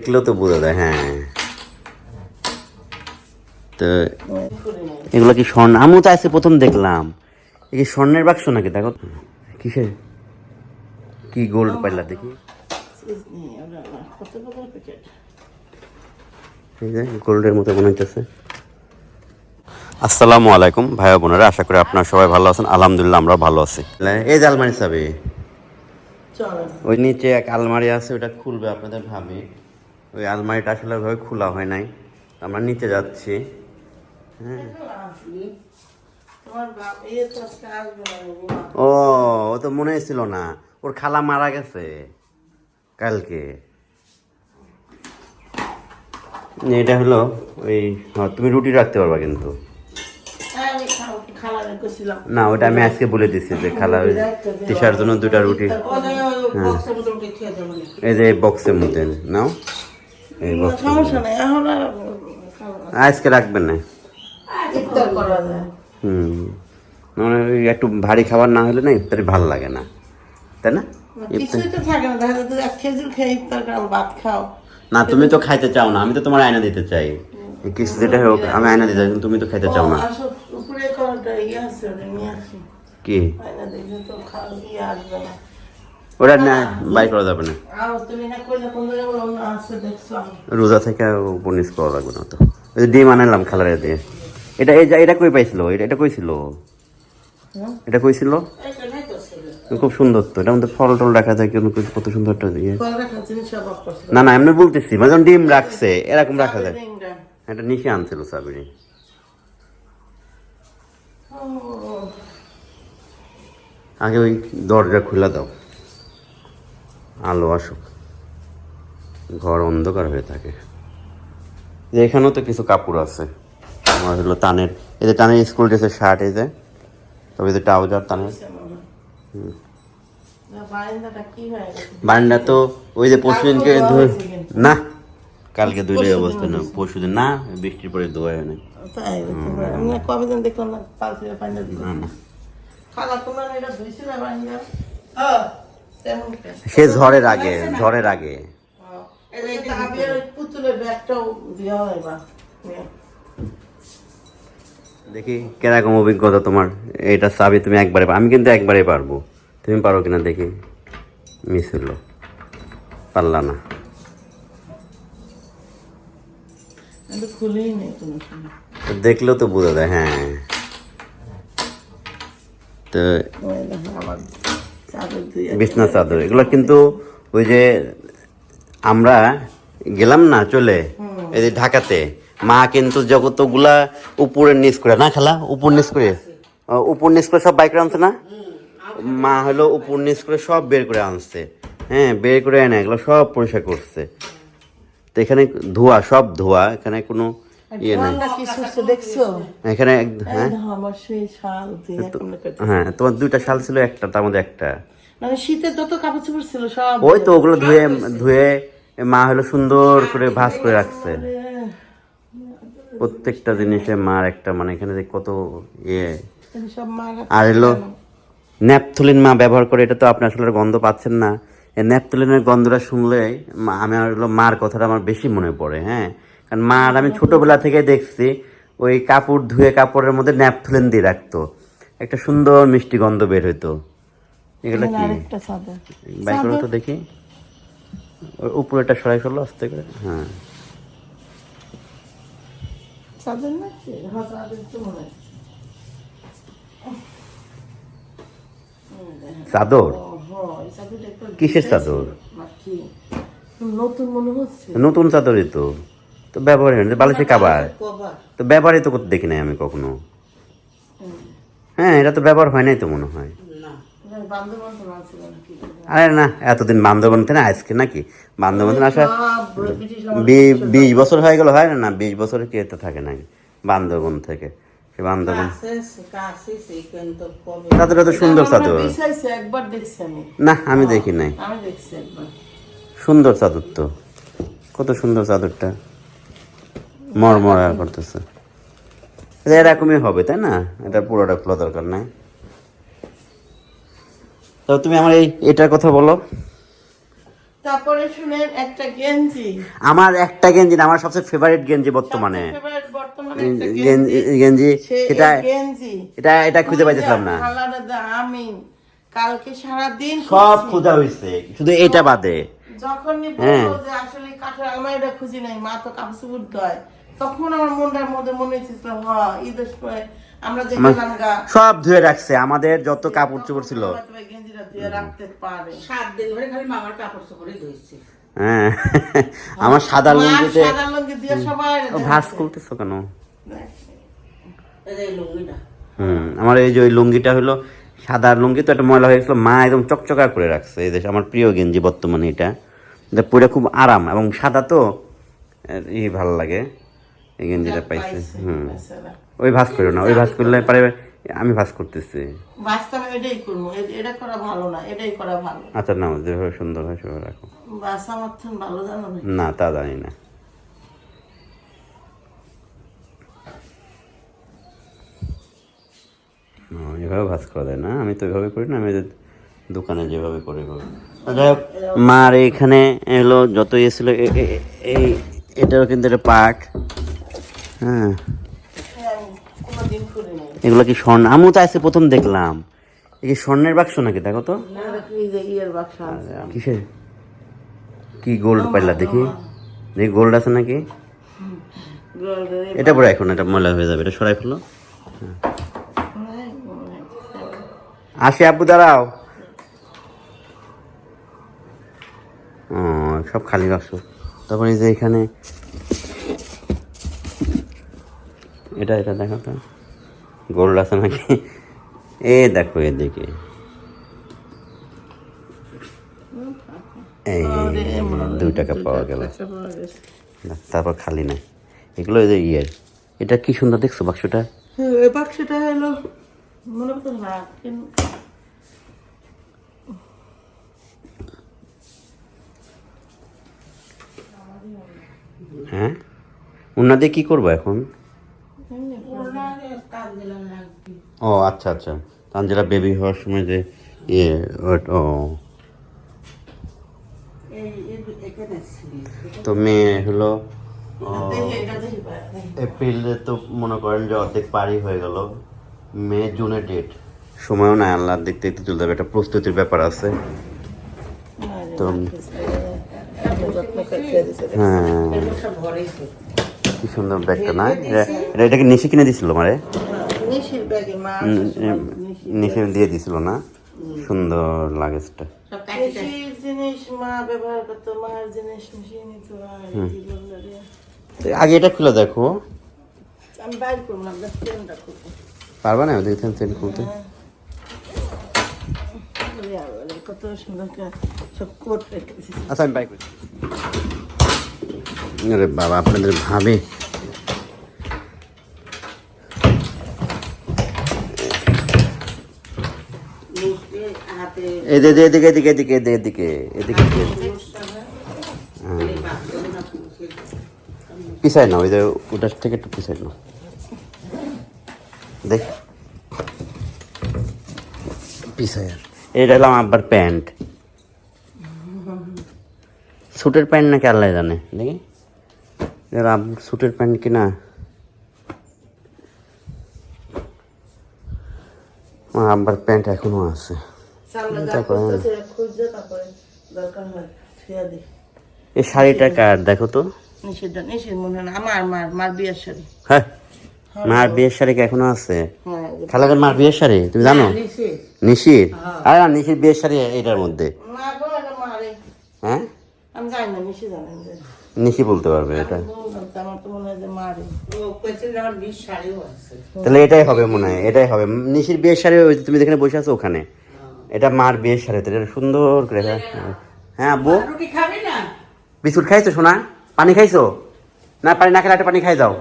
দেখলেও তো বোঝা যায় হ্যাঁ। তো এগুলো কি স্বর্ণ? আমিও তো আজকে প্রথম দেখলাম। এই কি স্বর্ণের বাক্স নাকি? দেখো কিসের? কি গোল্ড পাইলা দেখি। গোল্ডের মতো মনে হইতেছে আসসালামু আলাইকুম ভাই বোনেরা আশা করি আপনারা সবাই ভালো আছেন। আলহামদুলিল্লাহ আমরা ভালো আছি। এই যে আলমারি চাবি ওই নিচে এক আলমারি আছে ওটা খুলবে আপনাদের ভাবি। ওই আলমারিটা আসলে ওইভাবে খোলা হয় নাই। আমরা নিচে যাচ্ছি। ও ও তো মনে ছিল না। ওর খালা মারা গেছে কালকে। এটা হলো ওই হ্যাঁ, তুমি রুটি রাখতে পারবা কিন্তু। না ওটা আমি আজকে বলে দিচ্ছি যে খালা ওই তিসার জন্য দুটা রুটি। হ্যাঁ। এই যে বক্সের মধ্যে নাও। এই বক্স সমস্যা নেই এখন আর আজকে রাখবেন না। ইফতার করা যায় হুম। মানে একটু ভারী খাবার না হলে না ইফতারি ভালো লাগে না। তাই না? কিছুই তো থাকে না দেখা যাচ্ছে এক খেজুর খেয়ে ইফতার করে ভাত খাও। না তুমি তো খাইতে চাও না আমি তো তোমার আয়না দিতে চাই। কিছু যেটা হোক আমি আয়না দিতে চাই কিন্তু তুমি তো খাইতে চাও না। উপরে ইয়ে কি? আয়না দেখলে তো খাও ইয়ে আসবে না। ওটা না বাই করা যাবে না। কোন রোজা থেকে উপর নিচ করা লাগবে না তো। ডিম আনালাম খালারে দিয়ে এটা এই এটা কই পাইছিল? এটা এটা কই ছিল হুম? এটা কই ছিল এইটা নাই তো ছিল। খুব সুন্দর তো এটার মধ্যে ফল টল রাখা যায় কিন্তু কত সুন্দর একটা দিয়ে না না এমনি বলতেছি মানে যখন ডিম রাখছে এরকম রাখা যায়। এটা নিচে আনছিল সাবিরি আগে ওই দরজা খুলে দাও। আলো আসুক। ঘর অন্ধকার হয়ে থাকে। যে এখানেও তো কিছু কাপড় আছে। আমার হলো তানের এই যে তানের স্কুল ড্রেসের শার্ট এই যে। তবে যে ট্রাউজার টানের? বারান্দা তো ওই যে পরশুদিনকে। না কালকে পরশুদিন অবস্থা না। পরশুদিন না বৃষ্টির পরে ধোয়া হয় না দেখলাম না না, সে ঝড়ের আগে ঝড়ের আগে। দেখি কীরকম অভিজ্ঞতা তোমার। এটা চাবি তুমি একবারে আমি কিন্তু একবারে পারব। তুমি পারো কিনা দেখি। মিস হলো পারলা না। দেখলেও তো বোঝা যায় হ্যাঁ। তো বিছনা চাদর এগুলো কিন্তু ওই যে আমরা গেলাম না চলে এই যে ঢাকাতে মা কিন্তু জগতগুলা উপরে নিচ করে না খেলা উপর নিচ করে? উপর নিচ করে সব বাইক আনছে না? মা হলো উপর নিচ করে সব বের করে আনছে। হ্যাঁ বের করে এনে এগুলো সব পরিষ্কার করছে। তো এখানে ধোয়া সব ধোয়া এখানে কোনো ইয়ে নেই। এখানে হ্যাঁ? হ্যাঁ তোমার দুইটা শাল ছিল একটা তার মধ্যে একটা। মানে যত কাপড় চোপড় ছিল সব ওই তো ওগুলো ধুয়ে ধুয়ে মা হলো সুন্দর করে ভাঁজ করে রাখছে। প্রত্যেকটা জিনিসে মার একটা মানে এখানে যে কত ইয়ে। আর এলো ন্যাপথলিন মা ব্যবহার করে এটা তো আপনি আসলে গন্ধ পাচ্ছেন না। এই ন্যাপথলিনের গন্ধটা শুনলে আমি আর হলো মার কথাটা আমার বেশি মনে পড়ে হ্যাঁ? কারণ মা আর আমি ছোটবেলা থেকে দেখছি ওই কাপড় ধুয়ে কাপড়ের মধ্যে ন্যাপথলিন দিয়ে রাখতো। একটা সুন্দর মিষ্টি গন্ধ বের হইতো। এগুলো কি? বাইকগুলো তো দেখি। ওর উপরেটা সরাই ফেলল আস্তে করে। হ্যাঁ। চাদর হ্যাঁ চাদর? কিসের চাদর? নতুন মনে হচ্ছে। নতুন চাদরই তো। তো ব্যবহার হয় না বালিশের কাবার তো ব্যবহারই তো করতে দেখি নাই আমি কখনো। হ্যাঁ এটা তো ব্যবহার হয় নাই তো মনে হয়। নাকি আরে না এতদিন বান্ধবন থেকে আজকে নাকি? বান্ধবন থেকে আসা বিশ বছর হয়ে গেল হয় না? না বিশ বছরে কে তো থাকে না বান্ধবন থেকে। সে বান্ধবন চাদরটা তো সুন্দর চাদর। না আমি দেখি নাই। সুন্দর চাদর তো। কত সুন্দর চাদরটা। মরমরা করতেছে। এরকমই হবে তাই না? এটা পুরোটা খোলা দরকার নাই। তো তুমি আমার এই এটার কথা বলো। তারপরে শুনেন একটা গেঞ্জি। আমার একটা গেঞ্জি না আমার সবচেয়ে ফেভারিট গেঞ্জি বর্তমানে। গেঞ্জি গেঞ্জি। এটা এটা খুঁজে পাইতেছিলাম না। কালকে সারা দিন সব খোঁজা হয়েছে শুধু এটা বাদে। যখনই হ্যাঁ। বলল যে আসলে কাঠের আলমারিটা খুঁজি নাই মা তো কাপড় দেয় তখন আমার মনটার মধ্যে মনে হচ্ছিল হ ঈদের সময় আমরা যে গেলাম গা সব ধুয়ে রাখছে আমাদের যত কাপড় চোপড় ছিল। গেঞ্জিটা ধুয়ে রাখতে পারে। সাত দিন ধরে খালি মামার কাপড় চোপড়ই ধুইছে। হ্যাঁ। আমার সাদা লুঙ্গিতে সাদা লুঙ্গি দিয়ে সবাই ভাঁজ করতেছো কেন? এই লুঙ্গিটা। হুম। আমার এই যে ওই লুঙ্গিটা হলো সাদা লুঙ্গি তো একটা ময়লা হয়ে গেছিল। মা একদম চকচকা করে রাখছে। এই যে আমার প্রিয় গেঞ্জি বর্তমানে এটা। এটা পরে খুব আরাম। এবং সাদা তো ই ভালো লাগে। এই গেঞ্জিটা পাইছে হুম ওই ভাঁজ করো না ওই ভাঁজ করলে পারে আমি ভাঁজ করতেছি। বাস্তবে এটাই করব এটা করা ভালো না এটাই করা ভালো। আচ্ছা নাও যেভাবে সুন্দর হয় সেভাবে রাখো। বাস আমার ভালো জানো না তা জানি না। এভাবে ভাজ করা যায় না আমি তো এভাবে করি না আমি দোকানে যেভাবে করে করি। যাই হোক, মার এখানে এলো যত ইয়ে ছিল এই এটারও কিন্তু এটা পার্ট হ্যাঁ। এগুলো কি স্বর্ণ? আমিও তো আজকে প্রথম দেখলাম। এই স্বর্ণের বাক্স নাকি? দেখো তো। আছে। কিসের? কি গোল্ড পাইলা দেখি। দেখি গোল্ড আছে নাকি? এটা পরে এখন এটা ময়লা হয়ে যাবে এটা সরাই ফেলো। আসি আব্বু দাঁড়াও। সব খালি বাক্স। তারপরে এই যে এখানে এটা এটা দেখো তো। গোল্ড আছে নাকি? এ দেখো এদিকে। এই দুই টাকা পাওয়া গেল। তারপর খালি নাই। এগুলো যে ইয়ের এটা কি সুন্দর দেখছ বাক্সটা? হ্যাঁ, বাক্সটা হলো মনে করতে না হ্যাঁ? দিয়ে কি করব এখন? ও আচ্ছা আচ্ছা তানজিলা বেবি হওয়ার সময় যে ইয়ে ও- তো মেয়ে হলো। এপ্রিলে তো মনে করেন যে অর্ধেক পারই হয়ে গেল মে জুনে ডেট সময়ও নাই আল্লাহ দেখতে দেখতে চলতে হবে একটা প্রস্তুতির ব্যাপার আছে তো। হ্যাঁ কি সুন্দর ব্যাগটা না? এটা এটা- এটাকে নিশি কিনে দিছিল মারে? নিশির ব্যাগে মা নিশি দিয়ে দিছিল না? সুন্দর লাগেজটা। আগে এটা খুলে দেখো। পারবা না দেখছেন সেট খুলতে? কত সুন্দর রেখে দিয়েছে আচ্ছা আমি বাইক আরে বাবা আপনাদের ভাবে। এদিকে এদিকে এদিকে এদিকে এদিকে এদিকে এদিকে। না পুষে পিছায় না ওই যে ওটার থেকে একটু পিছায় না দেখ। পিছায় এটা হলাম আব্বার প্যান্ট। স্যুটের প্যান্ট নাকি আল্লাহ জানে দেখি। আব্বুর স্যুটের প্যান্ট কিনা? আমার প্যান্ট এখনও আছে। হয় এই শাড়িটা কার দেখো তো। হয় আমার মার মার বিয়ের শাড়ি। হ্যাঁ। মার বিয়ের শাড়ি কি এখনও আছে? হ্যাঁ মার বিয়ের শাড়ি তুমি জানো? নিশির আর নিশির বিয়ের শাড়ি এটার মধ্যে। হ্যাঁ? আমি জানি না নিষেধ জানেন নিশি বলতে পারবে এটা। মনে হয় তাহলে এটাই হবে মনে হয় এটাই হবে। নিশির বিয়ের শাড়ি ওই তুমি যেখানে বসে আছো ওখানে। এটা মার বিয়ের শাড়ি তো এটা সুন্দর করে হ্যাঁ হ্যাঁ আব্বু রুটি খাবি না? বিস্কুট খাইছো সোনা? পানি খাইছো? না পানি না খেলে একটা পানি খাই যাও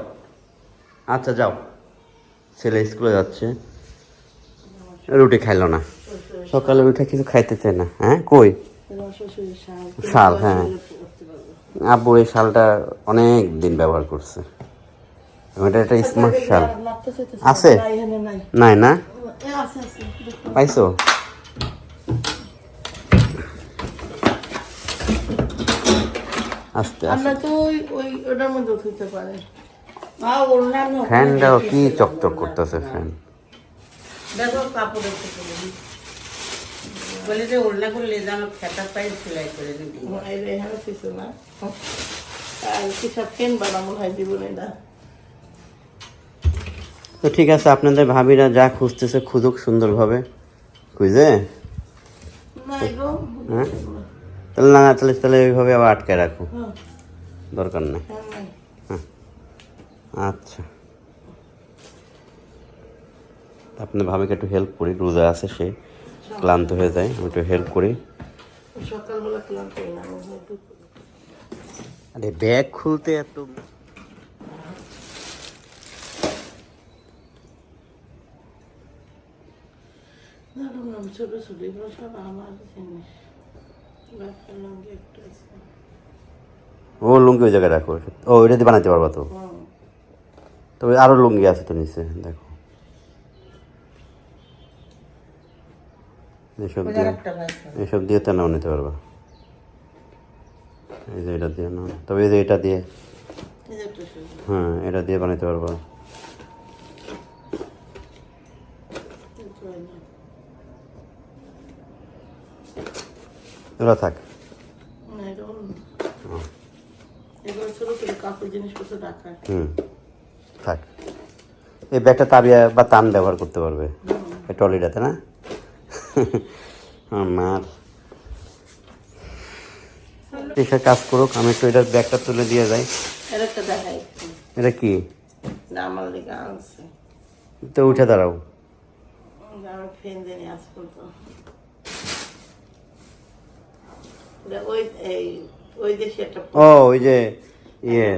আচ্ছা যাও। ছেলে স্কুলে যাচ্ছে। রুটি খাইলো না। সকালে উঠে কিছু খাইতে চায় না। হ্যাঁ কই? শাল। হ্যাঁ। আব্বু এই শালটা অনেক দিন ব্যবহার করছে। এটা একটা স্মার্ট শাল। আছে? নাই। না। পাইছো? আস্তে আস্তে। তো ওই ওই ওটার মধ্যে থুইতে পারে। মা অন্যান্য ফ্যানটাও কি চকচক করতেছে ফ্যান। দেখো কাপড় একটু তুলে দিই। বলে যে ওড়না করলে খেতা পাই সেলাই করে নিবি। এই রে এখানে কিছু না। আর কি সব কেন বানা হয় জীবনে না। তো ঠিক আছে আপনাদের ভাবিরা যা খুঁজতেছে খুঁজুক সুন্দরভাবে। খুঁজে? না হ্যাঁ? তাহলে না তাহলে তাহলে ওইভাবে আবার আটকে রাখো। হ্যাঁ, দরকার নেই। হ্যাঁ, আচ্ছা। আপনার ভাবিকে একটু হেল্প করি রোজা আছে সে। ক্লান্ত হয়ে যায় আমি একটু হেল্প করি। সকালবেলা ক্লান্ত আরে ব্যাগ খুলতে এত ছোট ছোট সব আমার জিনিস। ও লুঙ্গি ওই জায়গায় রাখো। ও ওইটা দিয়ে বানাতে পারবা তো? তবে আরও লুঙ্গি আছে তো নিচে দেখো। এসব দিয়ে এসব দিয়ে তো নাও নিতে পারবা। এই যে এটা দিয়ে নাও। তবে এই যে এটা দিয়ে। হ্যাঁ এটা দিয়ে বানাতে পারবা। এগুলো থাক। হুম থাক। এই ব্যাগটা তাবিয়া বা তান ব্যবহার করতে পারবে। এই ট্রলিটাতে না? আমার। এসে কাজ করুক আমি একটু এটার ব্যাগটা তুলে দিয়ে যাই। এটা কি? তো উঠে দাঁড়াও। তো। এটা ও ওই যে ইয়ে।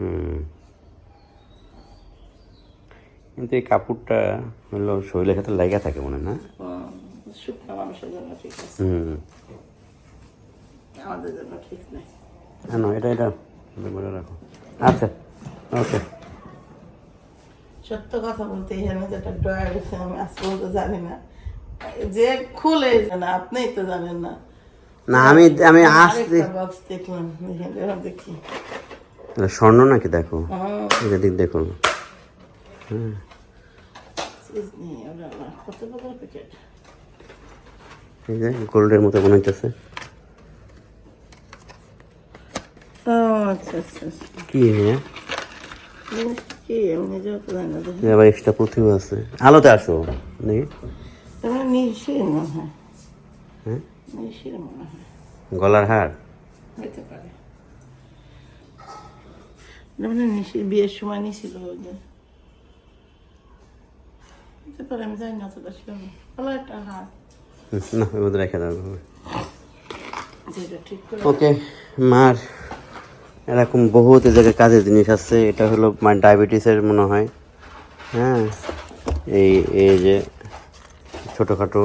হুম। কিন্তু এই কাপড়টা হলো শরীরের সাথে লাগা থাকে মনে না? শুকনো মানুষের জন্য ঠিক আছে। হুম। আমাদের জন্য ঠিক নেই। না না এটা এটা বলে রাখো। আচ্ছা ওকে। সত্য কথা বলতে এখানে যেটা ড্রয়ার আছে আমি আজ পর্যন্ত জানি না। যে খুলে না আপনিই তো জানেন না। না আমি আমি আসতে বক্স দেখলাম দেখি। স্বর্ণ নাকি দেখো? হুম, এটা দিক দেখো। চিজ নেই, ওরা আবার কত কত প্যাকেট এই যে গোল্ডের মতো আচ্ছা আচ্ছা কি হ্যাঁ আবার এক্সট্রা পুঁথিও আছে। আলোতে আসো গলার হার? পারে। মানে বিয়ের সময় নিছিল আমি জানি না ভালো একটা না রেখে ওকে মার এরকম বহুত জায়গায় কাজের জিনিস আছে এটা হলো মার ডায়াবেটিসের মনে হয়। হ্যাঁ এই এই যে ছোটোখাটো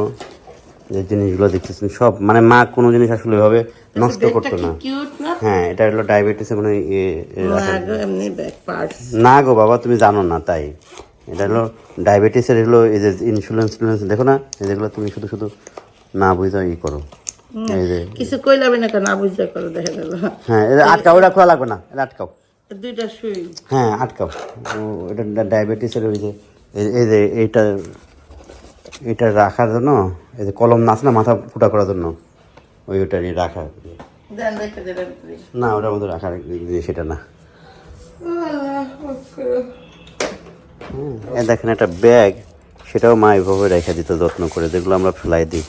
যে জিনিসগুলো দেখতেছেন সব মানে মা কোনো জিনিস আসলে এভাবে নষ্ট করতো না। হ্যাঁ এটা হলো ডায়াবেটিসের মানে না গো বাবা তুমি জানো না তাই। এটা হলো ডায়াবেটিসের হলো এই যে ইনসুলেন্স টিনসুলেন্স দেখো না? এই যেগুলো তুমি শুধু শুধু না বুঝা ই করো। এই যে কিছু কইলাবে না কেন? বুঝতে করে দেখা গেল হ্যাঁ এটা আটকাও এটা খোলা লাগবে না এটা আটকাও। দুইটা সুই হ্যাঁ আটকাও। এটা ডায়াবেটিসের ওই যে এই- যে এইটা এটা রাখার জন্য এই যে কলম নাচ না মাথা ফুটা করার জন্য ওই ওটারই রাখা। না ওটার মধ্যে রাখার জিনিস সেটা না। দেখেন একটা ব্যাগ সেটাও মা এভাবে রেখে দিত যত্ন করে। যেগুলো আমরা ফেলাই দিই।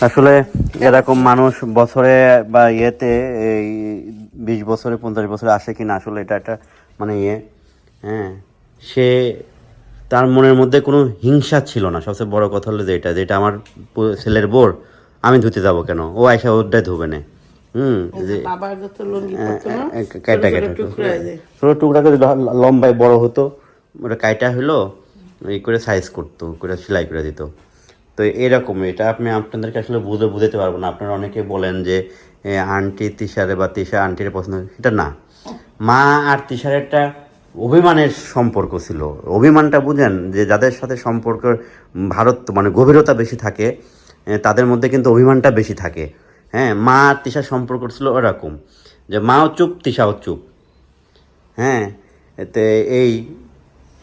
আসলে এরকম মানুষ বছরে বা ইয়েতে এই বিশ বছরে পঞ্চাশ বছরে আসে কি না আসলে এটা একটা মানে ইয়ে। হ্যাঁ। সে তার মনের মধ্যে কোনো হিংসা ছিল না। সবচেয়ে বড় কথা হলো যেটা যেটা আমার ছেলের বোর আমি ধুতে যাব কেন? ও আইসা ওটাই ধুবে না। হুম না কাইটা ছোট টুকরা এই যে ছোটো টুকরাকে ল- লম্বায় বড় হতো ওটা কাইটা হলো এই করে সাইজ করতো, করে সেলাই করে দিত। তো এরকম এটা আপনি আপনাদেরকে আসলে বুঝে বুঝাতে পারব না। আপনারা অনেকে বলেন যে আন্টি তিসারে বা তিসা আন্টির পছন্দ সেটা না। মা আর তিসারেরটা অভিমানের সম্পর্ক ছিল। অভিমানটা বুঝেন যে যাদের সাথে সম্পর্ক ভারত মানে গভীরতা বেশি থাকে তাদের মধ্যে কিন্তু অভিমানটা বেশি থাকে। হ্যাঁ মা আর তিশার সম্পর্ক ছিল ওরকম। যে মাও চুপ, তিশাও চুপ। হ্যাঁ এতে এই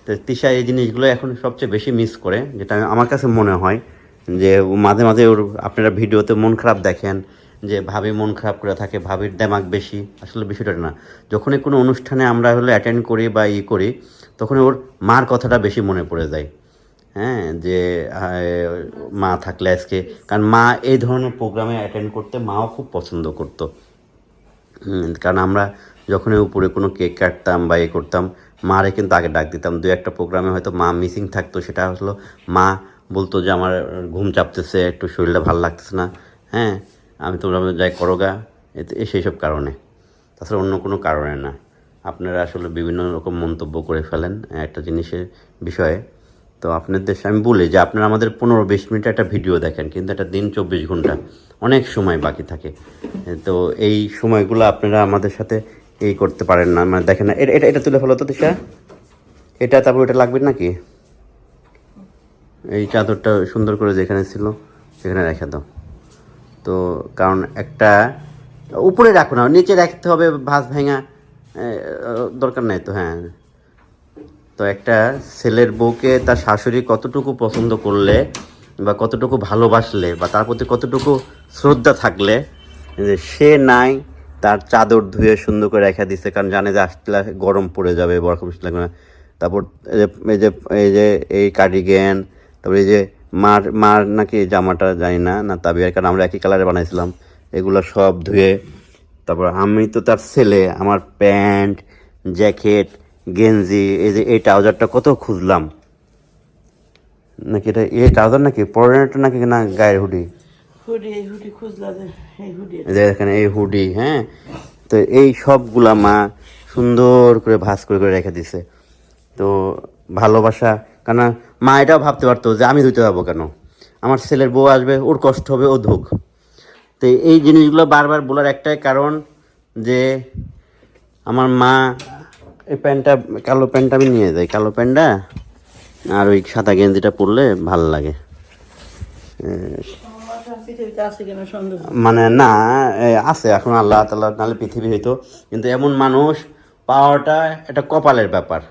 তো তিশা এই জিনিসগুলো এখন সবচেয়ে বেশি মিস করে, যেটা আমার কাছে মনে হয় যে মাঝে মাঝে ওর আপনারা ভিডিওতে মন খারাপ দেখেন, যে ভাবি মন খারাপ করে থাকে, ভাবির দেমাগ বেশি, আসলে বিষয়টা না। যখনই কোনো অনুষ্ঠানে আমরা হলে অ্যাটেন্ড করি বা ই করি তখন ওর মার কথাটা বেশি মনে পড়ে যায়। হ্যাঁ যে মা থাকলে আজকে, কারণ মা এই ধরনের প্রোগ্রামে অ্যাটেন্ড করতে মাও খুব পছন্দ করতো। কারণ আমরা যখনই উপরে কোনো কেক কাটতাম বা এ করতাম মারে কিন্তু আগে ডাক দিতাম। দু একটা প্রোগ্রামে হয়তো মা মিসিং থাকতো, সেটা হলো মা বলতো যে আমার ঘুম চাপতেছে, একটু শরীরটা ভালো লাগতেছে না। হ্যাঁ আমি তোমরা যাই করোগা এতে সেই সব কারণে। তাছাড়া অন্য কোনো কারণে না। আপনারা আসলে বিভিন্ন রকম মন্তব্য করে ফেলেন একটা জিনিসের বিষয়ে। তো আপনাদের আমি বলি যে আপনারা আমাদের পনেরো বিশ মিনিট একটা ভিডিও দেখেন, কিন্তু একটা দিন চব্বিশ ঘণ্টা অনেক সময় বাকি থাকে। তো এই সময়গুলো আপনারা আমাদের সাথে এই করতে পারেন না। মানে দেখেন না, এটা, এটা- তুলে ফেলো তো দিশা। এটা তারপর এটা লাগবে নাকি? এই চাদরটা সুন্দর করে যেখানে ছিল, সেখানে রেখে দাও। তো কারণ একটা উপরে রাখো না, নিচে রাখতে হবে, ভাঁজ ভেঙা দরকার নাই তো হ্যাঁ। তো একটা ছেলের বউকে তার শাশুড়ি কতটুকু পছন্দ করলে বা কতটুকু ভালোবাসলে বা তার প্রতি কতটুকু শ্রদ্ধা থাকলে যে সে নাই তার চাদর ধুয়ে সুন্দর করে রেখে দিচ্ছে কারণ জানে যে আসলে গরম পড়ে যাবে বেশি লাগবে না। তারপর এই যে এই যে, এই কার্ডিগ্যান তারপর এই যে মার মার নাকি জামাটা জানি না না তাবিয়ার, কারণ আমরা একই কালারে বানাইছিলাম। এগুলো সব ধুয়ে, তারপর আমি তো তার ছেলে, আমার প্যান্ট, জ্যাকেট, গেঞ্জি, এই যে এই ট্রাউজারটা কত খুঁজলাম। নাকি এটা এই ট্রাউজার নাকি পরনেটা নাকি না গায়ের হুডি? দেখেন এই হুডি হ্যাঁ? তো এই সবগুলা মা সুন্দর করে ভাঁজ করে করে রেখে দিছে। তো ভালোবাসা, কেন মা এটাও ভাবতে পারতো যে আমি ধুতে যাব কেন? আমার ছেলের বউ আসবে, ওর কষ্ট হবে, ও ধুক। তো এই জিনিসগুলো বারবার বলার একটাই কারণ যে আমার মা এই প্যান্টটা, কালো প্যান্টটা আমি নিয়ে যাই। কালো প্যান্টটা আর ওই সাদা গেঞ্জিটা পরলে ভালো লাগে। মানে না আছে এখন আল্লাহ তাল্লাহ নাহলে পৃথিবী হইতো। কিন্তু এমন মানুষ পাওয়াটা একটা কপালের ব্যাপার।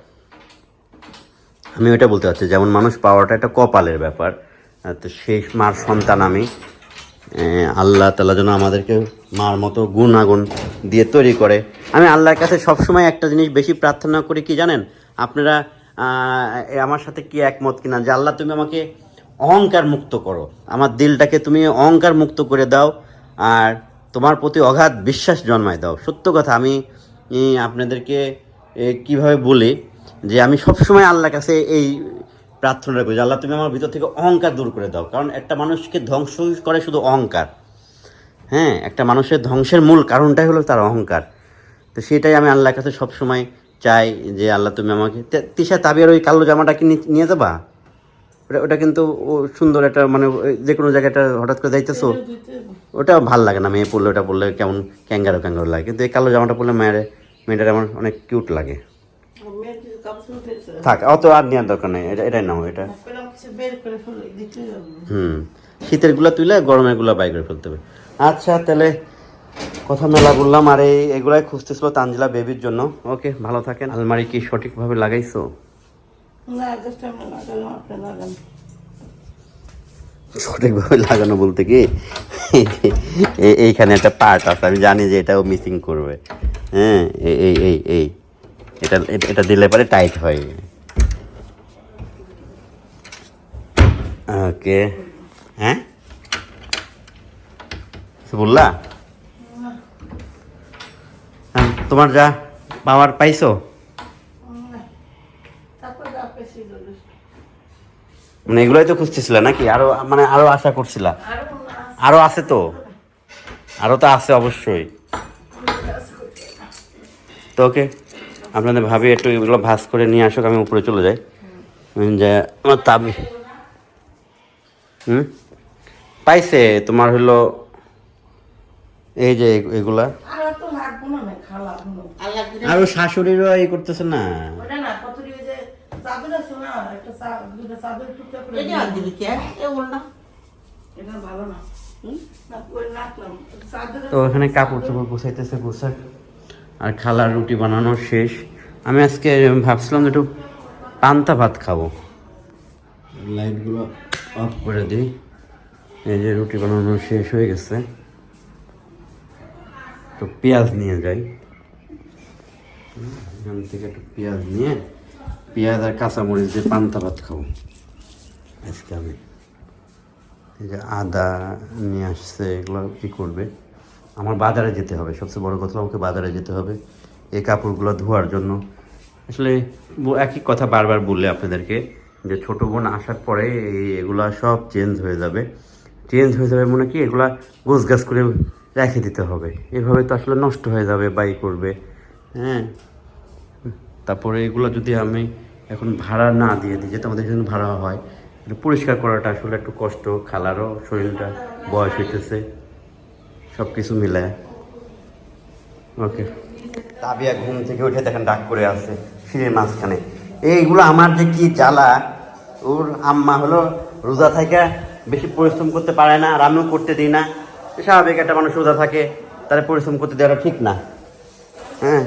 আমি ওইটা বলতে চাচ্ছি, যেমন মানুষ পাওয়াটা একটা কপালের ব্যাপার। তো সেই মার সন্তান আমি আল্লাহ তালা যেন আমাদেরকে মার মতো গুণাগুণ দিয়ে তৈরি করে। আমি আল্লাহর কাছে সবসময় একটা জিনিস বেশি প্রার্থনা করি, কি জানেন? আপনারা আমার সাথে কি একমত কিনা? যে আল্লাহ তুমি আমাকে অহংকার মুক্ত করো। আমার দিলটাকে তুমি অহংকার মুক্ত করে দাও আর তোমার প্রতি অগাধ বিশ্বাস জন্মায় দাও। সত্য কথা, আমি আপনাদেরকে কীভাবে বলি যে আমি সবসময় আল্লাহর কাছে এই প্রার্থনা করি আল্লাহ, তুমি আমার ভিতর থেকে অহংকার দূর করে দাও। কারণ একটা মানুষকে ধ্বংস করে শুধু অহংকার। হ্যাঁ একটা মানুষের ধ্বংসের মূল কারণটাই হলো তার অহংকার। তো সেটাই আমি আল্লাহর কাছে সবসময় চাই যে, আল্লাহ, তুমি আমাকে তে- তিশা তাবিয়ার ওই কালো জামাটাকে নিয়ে যাবা? ওটা ওটা কিন্তু সুন্দর একটা মানে যে কোনো জায়গাটা হঠাৎ করে যাইতেছো, ওটা ভালো লাগে না মেয়ে পরলে ওটা পরলে কেমন ক্যাঙ্গারো ক্যাঙ্গারো লাগে। কিন্তু এই কালো জামাটা পরলে মেয়ের, মেয়েটার আমার অনেক কিউট লাগে। থাক, অত আর নেওয়ার দরকার নেই, এটা, এটাই নাও, এটা। হুম, শীতেরগুলা তুলে গরমেরগুলা বাই করে ফেলতে হবে। আচ্ছা তাহলে কথা মেলা বললাম, আর এই, এগুলাই খুঁজতেছিল তানজিলা বেবির জন্য। ওকে, ভালো থাকেন। আলমারি কি সঠিকভাবে লাগাইছো? সঠিকভাবে লাগানো বলতে কি? এই- এইখানে একটা পার্ট আছে আমি জানি যে এটাও মিসিং করবে। হ্যাঁ এই এই এই। এটা এটা- দিলে পরে টাইট হয়। ওকে হ্যাঁ? বললা হ্যাঁ, তোমার যা পাওয়ার পাইছো তারপর যা পেছি চল্লিশ মানে এগুলোই তো খুঁজতেছিলা নাকি? আরও মানে আরও আশা করছিলা। আরও আছে তো? আরও তো আছে অবশ্যই। তো ওকে আপনাদের ভাবি একটু এগুলো ভাজ করে নিয়ে আসুক আমি উপরে চলে যাই। যে আমার তাবি। হুম? পাইছে তোমার হলো এই যে এগুলা। আরও শাশুড়িরও এই করতেছে না ওটা না কত ওই যে চাদর আছে না আর দিবি কে? এ বল না। এটা ভালো না। না, ওই রাখলাম। চাদরে- তো এখানে কাপড় চোপড় গুছাইতেছে পোশাক আর খালার রুটি বানানো শেষ। আমি আজকে ভাবছিলাম যে একটু পান্তা ভাত খাব। লাইটগুলো অফ করে দিই। এই যে রুটি বানানো শেষ হয়ে গেছে। তো পেঁয়াজ নিয়ে যাই। এখান থেকে একটু পেঁয়াজ নিয়ে পেঁয়াজ আর কাঁচামরিচ দিয়ে পান্তা ভাত খাব। আজকে আমি এই যে আদা নিয়ে আসছে, এগুলো কী করবে? আমার বাজারে যেতে হবে, সবচেয়ে বড় কথা আমাকে বাজারে যেতে হবে। এই কাপড়গুলো ধোয়ার জন্য। আসলে একই কথা বারবার বললে আপনাদেরকে যে ছোট বোন আসার পরে এগুলা সব চেঞ্জ হয়ে যাবে। চেঞ্জ হয়ে যাবে মনে কি? এগুলা গোছ গাছ করে রেখে দিতে হবে। এভাবে তো আসলে নষ্ট হয়ে যাবে, বাই করবে। হ্যাঁ? তারপরে এগুলো যদি আমি এখন ভাড়া না দিয়ে দিই যেটা আমাদের জন্য ভাড়া হয় পরিষ্কার করাটা আসলে একটু কষ্ট, খালারও শরীরটা বয়স হইতেছে। সব কিছু মিলায়। ওকে। তাবিয়া ঘুম থেকে উঠে দেখেন ডাক করে আছে, সিঁড়ির মাঝখানে। এইগুলো আমার যে কি জ্বালা, ওর আম্মা হলো রোজা থেকে বেশি পরিশ্রম করতে পারে না আর আমিও করতে দিই না। স্বাভাবিক একটা মানুষ রোজা থাকে, তারা পরিশ্রম করতে দেওয়াটা ঠিক না। হ্যাঁ?